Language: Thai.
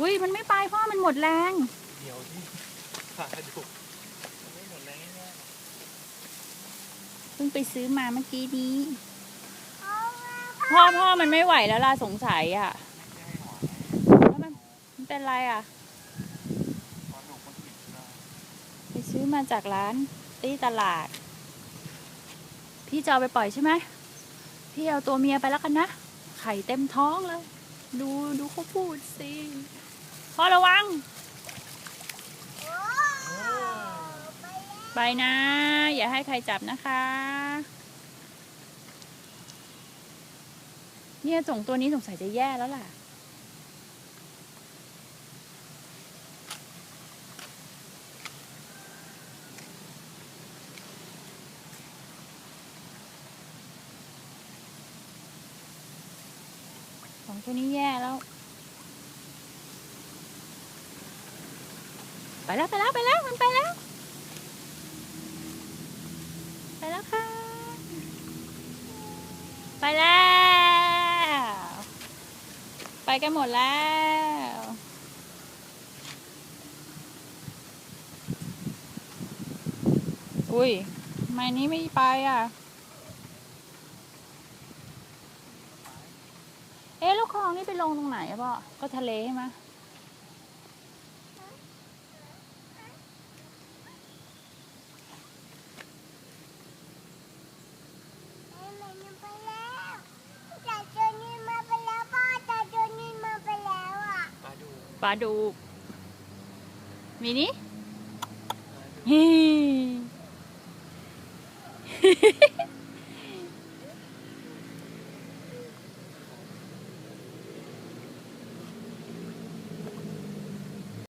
อุ้ยมันไม่ไปพ่อมันหมดแรง เดี๋ยวที่ขาดุมันไม่หมดแรงแน่เพิ่งไปซื้อมาเมื่อกี้นี้ พ่อพ่อมันไม่ไหวแล้วล่ะสงสัยอะแล้วมันมันเป็นไรอะปลาดุกมันติดนะไปซื้อมาจากร้านที่ตลาด พี่จะเอาไปปล่อยใช่ไหมพี่เอาตัวเมียไปแล้วกันนะ ไข่เต็มท้องเลย ดูดูเขาพูดสิพ่อระวัง ไปนะ อย่าให้ใครจับนะคะ เนี่ยส่งตัวนี้สงสัยจะแย่แล้วล่ะ องตัวนี้แย่แล้ว ไปแล้วไปแล้วไปแล้วมันไปแล้ว ไปแล้วค่ะ ไปแล้ว ไปกันหมดแล้วอุ้ยทำไมนี้ไม่ไปอะ อ๊ะแล้วคลองนี่ไปลงตรงไหนอะพ่อ ก็ทะเลใช่ไหมปลาดุกปลาดูกมีนี่ปลาดุกฮี